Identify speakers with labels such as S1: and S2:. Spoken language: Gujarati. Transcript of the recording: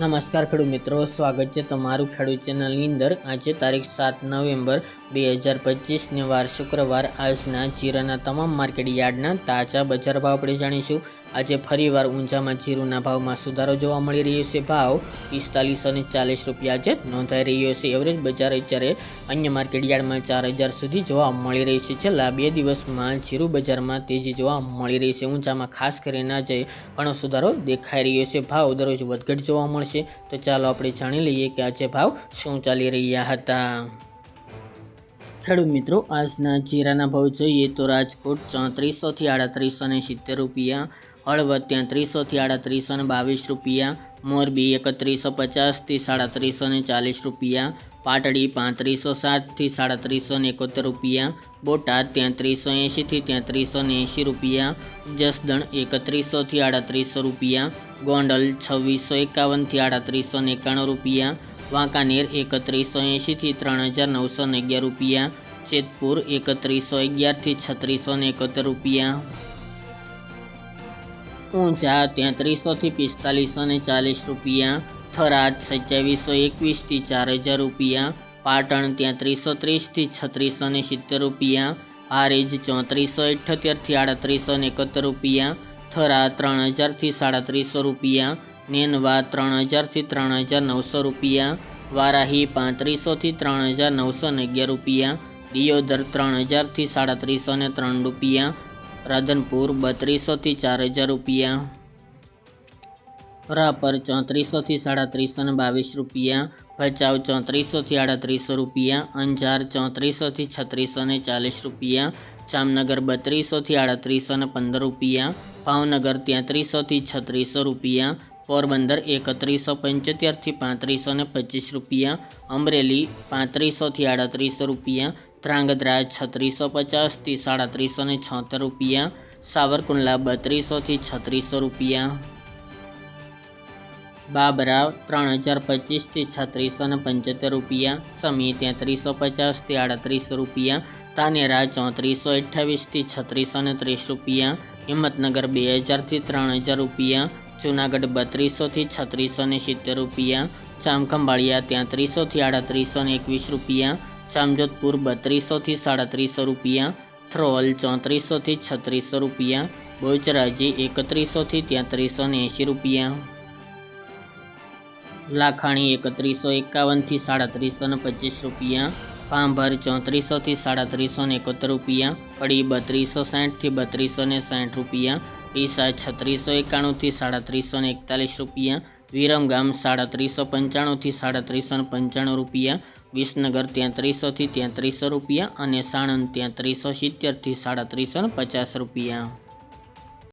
S1: નમસ્કાર ખેડૂત મિત્રો સ્વાગત છે તમારું ખેડૂત ચેનલની અંદર. આજે તારીખ સાત નવેમ્બર બે હજાર પચીસની વાર શુક્રવાર આજના જીરાના તમામ માર્કેટ યાર્ડના તાજા બજાર ભાવ આપણે જાણીશું. આજે ફરીવાર ઊંઝામાં જીરુના ભાવમાં સુધારો જોવા મળી રહ્યો છે. ભાવ પિસ્તાલીસ અને ચાલીસ રૂપિયા આજે નોંધાઈ રહ્યો છે. એવરેજ બજાર અત્યારે અન્ય માર્કેટ યાર્ડમાં ચાર હજાર સુધી જોવા મળી રહી છે. છેલ્લા બે દિવસમાં જીરુ બજારમાં તેજી જોવા મળી રહી છે. ઊંઝામાં ખાસ કરીને આજે ઘણો સુધારો દેખાઈ રહ્યો છે. ભાવ દરરોજ વધઘટ જોવા મળશે. તો ચાલો આપણે જાણી લઈએ કે આજે ભાવ શું ચાલી રહ્યા હતા. ખેડૂત મિત્રો, આજના જીરાના ભાવ જોઈએ તો રાજકોટ ચોત્રીસોથી આડત્રીસો ને સિત્તેર રૂપિયા, હળવદ ત્યાં ત્રીસોથી આડત્રીસો ને બાવીસ રૂપિયા, મોરબી એકત્રીસો પચાસથી સાડત્રીસો ને ચાલીસ રૂપિયા, પાટડી પાંત્રીસો સાતથી સાડત્રીસો ને એકોતેર રૂપિયા, બોટાદ ત્યાં ત્રીસો એંશીથી ત્યાં ત્રીસો ને એંશી રૂપિયા, જસદણ એકત્રીસોથી આડત્રીસો રૂપિયા, ગોંડલ છવ્વીસો એકાવનથી આડત્રીસો ને એકાણું રૂપિયા વાંકાનેર એકત્રીસો એંશીથી ત્રણ હજાર નવસો ને અગિયાર રૂપિયા, જેતપુર એકત્રીસો અગિયારથી છત્રીસો ને એકોતેર રૂપિયા. ઊંઝા ત્યાં ત્રીસોથી પિસ્તાલીસો ને ચાલીસ રૂપિયા, થરાદ સત્યાવીસો એકવીસથી ચાર હજાર રૂપિયા, પાટણ ત્યાં ત્રીસો ત્રીસથી છત્રીસો ને સિત્તેર રૂપિયા, હારીજ ચોત્રીસો અઠ્યોતેરથી આડત્રીસો ને એકોતેર રૂપિયા થરા ત્રણ હજારથી સાડત્રીસો રૂપિયા, નેનવા ત્રણ હજારથી ત્રણ હજાર નવસો રૂપિયા વારાહી પાંત્રીસોથી ત્રણ હજાર નવસો ને અગિયાર રૂપિયા, દિયોદર ત્રણ હજારથી સાડત્રીસો ને ત્રણ રૂપિયા, રાધનપુર બત્રીસોથી ચાર હજાર રૂપિયા, રાપર ચોત્રીસોથી સાડત્રીસો ને બાવીસ રૂપિયા, ભચાઉ ચોત્રીસોથી આડત્રીસો રૂપિયા, અંજાર ચોત્રીસોથી છત્રીસો ને ચાલીસ રૂપિયા, જામનગર બત્રીસોથી આડત્રીસો ને પંદર રૂપિયા, ભાવનગર તેત્રીસોથી છત્રીસો રૂપિયા પોરબંદર એકત્રીસો પંચોતેરથી પાંત્રીસો ને પચીસ રૂપિયા, અમરેલી પાંત્રીસોથી આડત્રીસો રૂપિયા ધ્રાંગધ્રા છત્રીસો પચાસથી સાડત્રીસો ને છોતેર રૂપિયા, સાવરકુંડલા બત્રીસોથી છત્રીસો રૂપિયા. બાબરા ત્રણ હજાર પચીસથી છત્રીસો ને પંચોતેર રૂપિયા, સમી તેત્રીસો પચાસથી આડત્રીસો રૂપિયા તાનેરા ચોત્રીસો અઠ્ઠાવીસથી છત્રીસો ને ત્રીસ રૂપિયા, હિંમતનગર બે હજારથી ત્રણ હજાર રૂપિયા જુનાગઢ બત્રીસોથી છત્રીસો ને સિત્તેર રૂપિયા ચામખંભાળિયા ત્યાં ત્રીસોથી આડત્રીસો ને એકવીસ રૂપિયા, જામજોધપુર બત્રીસોથી સાડત્રીસો રૂપિયા થ્રોલ ચોત્રીસોથી છત્રીસો રૂપિયા બોચરાજી એકત્રીસોથી ત્યાંત્રીસો ને એંશી રૂપિયા. લાખાણી એકત્રીસો એકાવનથી સાડત્રીસો ને પચીસ રૂપિયા પાંભર ચોત્રીસોથી સાડત્રીસો ને એકોતેર રૂપિયા કડી બત્રીસો સાઠથી બત્રીસો ને સાઠ રૂપિયા ડીસા છત્રીસો એકાણુંથી સાડત્રીસો ને એકતાલીસ રૂપિયા વિરમગામ સાડત્રીસો પંચાણુંથી સાડત્રીસો ને પંચાણું રૂપિયા, વિસનગર ત્યાં ત્રીસોથી ત્યાં ત્રીસો રૂપિયા અને સાણંદ ત્યાં ત્રીસો સિત્તેરથી સાડત્રીસો ને પચાસ રૂપિયા.